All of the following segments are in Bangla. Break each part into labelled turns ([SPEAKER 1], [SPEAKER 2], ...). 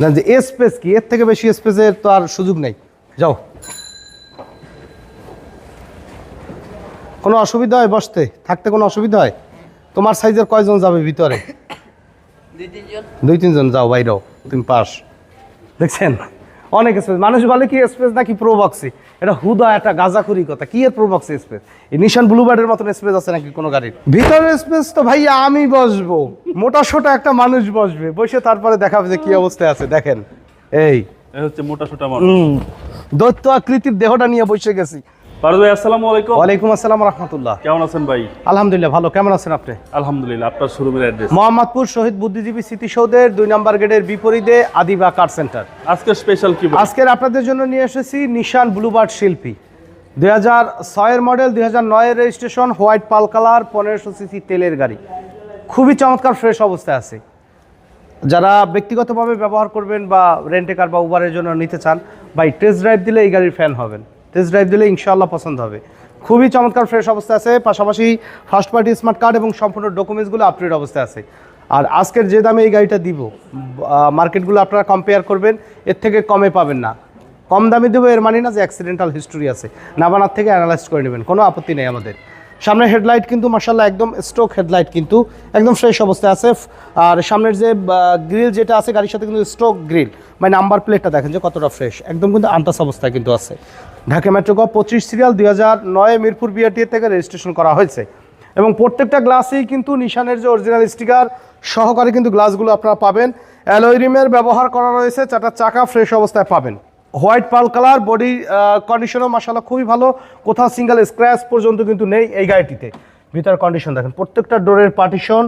[SPEAKER 1] না যে স্পেস কি? এর থেকে বেশি স্পেসের তো আর সুযোগ নেই। যাও। কোনো অসুবিধা হয় বসতে? থাকতে কোনো অসুবিধা হয়? তোমার সাইজের কয়জন যাবে ভিতরে?
[SPEAKER 2] দুই তিনজন।
[SPEAKER 1] যাও বাইরেও তুমি পাস। দেখছেন? অনেক স্পেস মানুষ বলে কি স্পেস নাকি প্রোবক্সি এটা হুদা একটা গাজাখুরি কথা। কি এর প্রোবক্সি স্পেস এই নিশান ব্লুবার্ডের মতন স্পেস আছে নাকি কোনো গাড়ির? ভিতরের স্পেস তো ভাইয়া আমি বসবো। মোটা সোটা একটা মানুষ বসবে। বসে তারপরে দেখাবে যে কি অবস্থায় আছে। দেখেন। এই।
[SPEAKER 3] হচ্ছে মোটা সোটা মানুষ।
[SPEAKER 1] দৈত্য আকৃতির দেহটা নিয়ে বসে গেছি।
[SPEAKER 3] পারুল ভাই আসসালামু আলাইকুম।
[SPEAKER 1] ওয়ালাইকুম আসসালাম রহমতুল্লাহ।
[SPEAKER 3] কেমন আছেন ভাই?
[SPEAKER 1] আলহামদুলিল্লাহ ভালো। কেমন আছেন আপনি?
[SPEAKER 3] আলহামদুলিল্লাহ আপনার শোরুমের অ্যাড্রেস
[SPEAKER 1] মোহাম্মদপুর শহীদ বুদ্ধিজীবী স্মৃতিসৌধের দুই নম্বর গেটের বিপরীতে আদিবা কার সেন্টার
[SPEAKER 3] আজকে স্পেশাল কি
[SPEAKER 1] আজকের আপনাদের জন্য নিয়ে এসেছি নিশান ব্লুবার্ড শিল্পী। দুই হাজার ছয়ের মডেল দুই হাজার নয়ের রেজিস্ট্রেশন হোয়াইট পাল কালার পনেরোশো সিসি তেলের গাড়ি। খুবই চমৎকার ফ্রেশ অবস্থায় আছে। যারা ব্যক্তিগতভাবে ব্যবহার করবেন বা রেন্টে কার বা উবারের জন্য নিতে চান বা টেস্ট ড্রাইভ দিলে এই গাড়ির ফ্যান হবেন। টেস্ট ড্রাইভ দিলে ইনশাআল্লাহ পছন্দ হবে। খুবই চমৎকার ফ্রেশ অবস্থা আছে, পাশাপাশি ফার্স্ট পার্টি স্মার্ট কার্ড এবং সম্পূর্ণ ডকুমেন্টসগুলো আপডেট অবস্থায় আছে। আর আজকের যে দামে এই গাড়িটা দিব মার্কেটগুলো আপনারা কম্পেয়ার করবেন, এর থেকে কমে পাবেন না। কম দামে দেবো, এর মানে না যে অ্যাক্সিডেন্টাল হিস্টোরি আছে। নাবানার থেকে অ্যানালাইজ করে নেবেন, কোনো আপত্তি নেই আমাদের। সামনের হেডলাইট কিন্তু মার্শাল্লাহ একদম স্ট্রোক হেডলাইট কিন্তু একদম ফ্রেশ অবস্থায় আছে। আর সামনের যে গ্রিল যেটা আছে, গাড়ির সাথে কিন্তু স্ট্রোক গ্রিল। মানে নাম্বার প্লেটটা দেখেন যে কতটা ফ্রেশ। একদম কিন্তু আন্তাস অবস্থায় কিন্তু আছে। ঢাকা মেট্রো পঁচিশ সিরিয়াল দুই হাজার নয় মিরপুর বিআরটি থেকে রেজিস্ট্রেশন করা হয়েছে। এবং প্রত্যেকটা গ্লাসেই কিন্তু নিশানের যে অরিজিনাল স্টিকার সহকারে কিন্তু গ্লাসগুলো আপনারা পাবেন। অ্যালয় রিমের ব্যবহার করা রয়েছে, চারটা চাকা ফ্রেশ অবস্থায় পাবেন। হোয়াইট পাল কালার বডি কন্ডিশনও মাসাল্লাহ খুবই ভালো। কোথাও সিঙ্গেল স্ক্র্যাচ পর্যন্ত কিন্তু নেই এই গাড়িটিতে। ভিতর কন্ডিশন দেখেন প্রত্যেকটা ডোরের পার্টিশন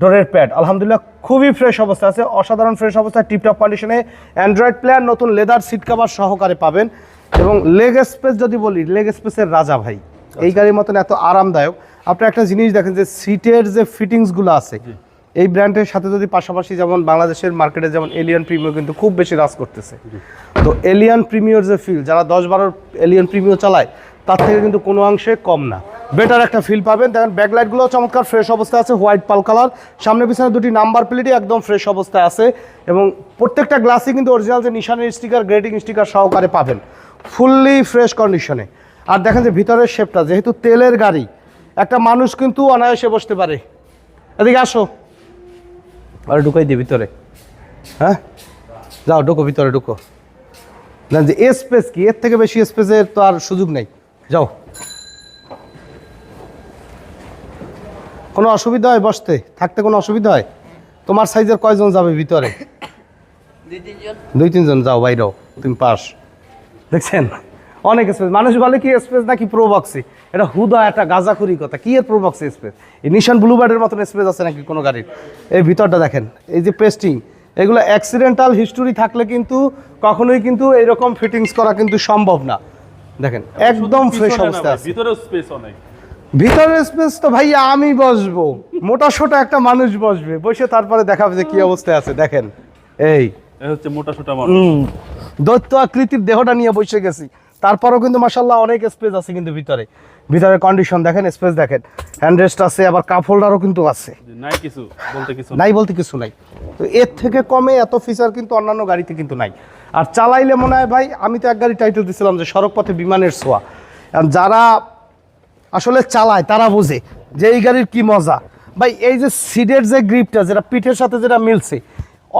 [SPEAKER 1] ডোরের প্যাড আলহামদুলিল্লাহ খুবই ফ্রেশ অবস্থা আছে। অসাধারণ ফ্রেশ অবস্থায় টিপটপ কন্ডিশনে অ্যান্ড্রয়েড প্ল্যান নতুন লেদার সিট কাভার সহকারে পাবেন। এবং লেগ স্পেস যদি বলি লেগ স্পেসের রাজা ভাই। এই গাড়ির মতন এত আরামদায়ক। আপনি একটা জিনিস দেখেন যে সিটের যে ফিটিংসগুলো আছে এই ব্র্যান্ডের সাথে যদি পাশাপাশি যেমন বাংলাদেশের মার্কেটে যেমন এলিয়ান প্রিমিও কিন্তু খুব বেশি রাজ করতেছে। তো এলিয়ান প্রিমিয়র যে ফিল যারা দশ বারোর এলিয়ান প্রিমিও চালায় তার থেকে কিন্তু কোনো অংশে কম না। বেটার একটা ফিল পাবেন। দেখেন ব্যাকলাইটগুলো চমৎকার ফ্রেশ অবস্থায় আছে হোয়াইট পাল কালার সামনে পিছনে দুটি নাম্বার প্লেটই একদম ফ্রেশ অবস্থায় আছে এবং প্রত্যেকটা গ্লাসই কিন্তু অরিজিনাল যে নিশানের স্টিকার গ্রেটিং স্টিকার সহকারে পাবেন। ফুললি ফ্রেশ কন্ডিশনে আর দেখেন যে ভিতরের শেপটা যেহেতু তেলের গাড়ি একটা মানুষ কিন্তু অনায়াসে বসতে পারে। এদিকে আসো। আর ঢুকাই দিই ভিতরে। হ্যাঁ? যাও ঢুকো ভিতরে ঢুকো। না যে স্পেস কি? এর থেকে বেশি স্পেসের তো আর সুযোগ নেই। যাও। কোনো অসুবিধা হয় বসতে? থাকতে কোনো অসুবিধা হয়? তোমার সাইজের কয়জন যাবে ভিতরে?
[SPEAKER 2] দুই তিনজন।
[SPEAKER 1] দুই তিনজন যাও বাইরেও। তুমি পাস। দেখছেন? অনেক স্পেস মানুষ বলে কি স্পেস নাকি প্রোবক্সি এটা হুদা একটা গাজাখুরি কথা। কি এর প্রোবক্সি স্পেস এই নিশান ব্লুবার্ডের মতন স্পেস আছে নাকি কোনো গাড়ির? এই ভিতরটা দেখেন এই যে পেস্টিং এগুলো অ্যাক্সিডেন্টাল হিস্টোরি থাকলে কিন্তু কখনোই কিন্তু এরকম ফিটিংস করা কিন্তু সম্ভব না। দেখেন একদম ফ্রেশ অবস্থায় আছে।
[SPEAKER 3] ভিতরেও স্পেস অনেক।
[SPEAKER 1] ভিতরের স্পেস তো ভাইয়া আমি বসবো। মোটা সোটা একটা মানুষ বসবে। বসে তারপরে দেখাবে যে কি অবস্থায় আছে। দেখেন এই।
[SPEAKER 3] হচ্ছে মোটা সোটা মানুষ।
[SPEAKER 1] দৈত্য আকৃতির দেহটা নিয়ে বসে গেছি। তারপরেও কিন্তু মাসাল্লাহ অনেক স্পেস আছে কিন্তু ভিতরে। ভিতরে কন্ডিশন দেখেন স্পেস দেখেন। হ্যান্ড রেস্ট আছে আবার কাপ হোল্ডারও কিন্তু আছে।
[SPEAKER 3] নাই কিছু বলতে কিছু
[SPEAKER 1] নাই। বলতে কিছু নাই। তো এর থেকে কমে এত ফিচার কিন্তু অন্যান্য গাড়িতে কিন্তু নাই। আর চালাইলে মনে হয় ভাই আমি তো এক গাড়ি টাইটেল দিছিলাম যে সড়ক পথে বিমানের ছোঁয়া। যারা আসলে চালায় তারা বোঝে যে এই গাড়ির কি মজা। ভাই এই যে সিডের যে গ্রিপটা যেটা পিঠের সাথে যেটা মিলছে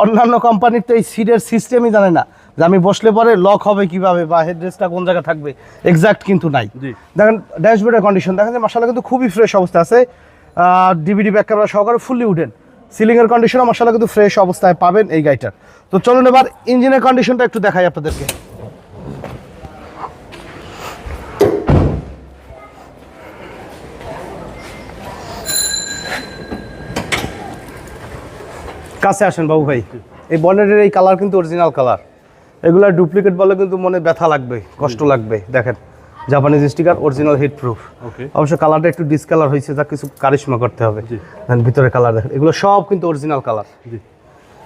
[SPEAKER 1] অন্যান্য কোম্পানির তো এই সিডের সিস্টেমই জানে না। যে আমি বসলে পরে লক হবে কীভাবে বা হেডরেস্টটা কোন জায়গায় থাকবে এক্সাক্ট কিন্তু নাই।
[SPEAKER 3] জি।
[SPEAKER 1] দেখেন ড্যাশবোর্ডের কন্ডিশন দেখেন যে মাসালা কিন্তু খুবই ফ্রেশ অবস্থা আছে। ডিভিডি ব্যাক ক্যামেরা সহকারে ফুললি উঠেন সিলিংয়ের কন্ডিশনও মাসালা কিন্তু ফ্রেশ অবস্থায় পাবেন এই গাড়িটার। তো চলুন এবার ইঞ্জিনের কন্ডিশনটা একটু দেখাই আপনাদেরকে। কাছে আসেন বাবু ভাই। এই বনেটের এই কালার কিন্তু অরিজিনাল কালার এগুলা ডুপ্লিকেট বলে কিন্তু মনে ব্যথা লাগবে কষ্ট লাগবে দেখেন। Japanese sticker original heat proof অবশ্য কালারটা একটু ডিসকালার হয়েছে যা কিছু কারিশমা করতে হবে। ভিতরে কালার দেখেন এগুলো সব কিন্তু অরিজিনাল কালার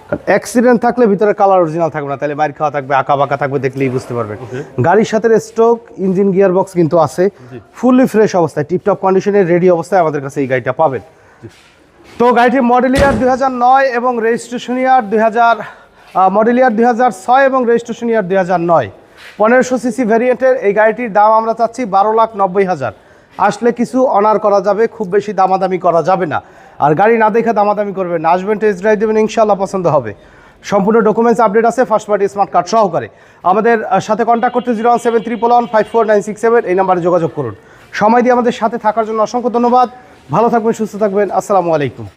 [SPEAKER 1] কারণ অ্যাক্সিডেন্ট থাকলে ভিতরে কালার অরিজিনাল থাকবে না তাহলে মাইর খাওয়া থাকবে আঁকা বাঁকা থাকবে দেখলেই বুঝতে পারবেন। গাড়ির সাথে স্ট্রোক ইঞ্জিন গিয়ার বক্স কিন্তু আছে। ফুললি ফ্রেশ অবস্থায় টিপটপ কন্ডিশনে রেডি অবস্থায় আমাদের কাছে এই গাড়িটা পাবেন। তো গাড়িটির মডেল ইয়ার দুই হাজার নয় এবং রেজিস্ট্রেশন ইয়ার দুই মডেল ইয়ার দুই হাজার ছয় এবং রেজিস্ট্রেশন ইয়ার দুই হাজার নয়। পনেরোশো সিসি ভ্যারিয়েন্টের এই গাড়িটির দাম আমরা চাচ্ছি বারো লাখ নব্বই হাজার। আসলে কিছু অনার করা যাবে, খুব বেশি দামাদামি করা যাবে না। আর গাড়ি না দেখে দামাদামি করবেন আসবেন টেস্ট ড্রাইভ দেবেন ইনশাল্লাহ পছন্দ হবে। সম্পূর্ণ ডকুমেন্টস আপডেট আছে ফার্স্ট পার্টি স্মার্ট কার্ড সহকারে। আমাদের সাথে কন্ট্যাক্ট করতে zero one seven triple one five four nine six seven এই নাম্বারে যোগাযোগ করুন। সময় দিয়ে আমাদের সাথে থাকার জন্য অসংখ্য ধন্যবাদ। ভালো থাকবেন, সুস্থ থাকবেন। আসসালামু আলাইকুম।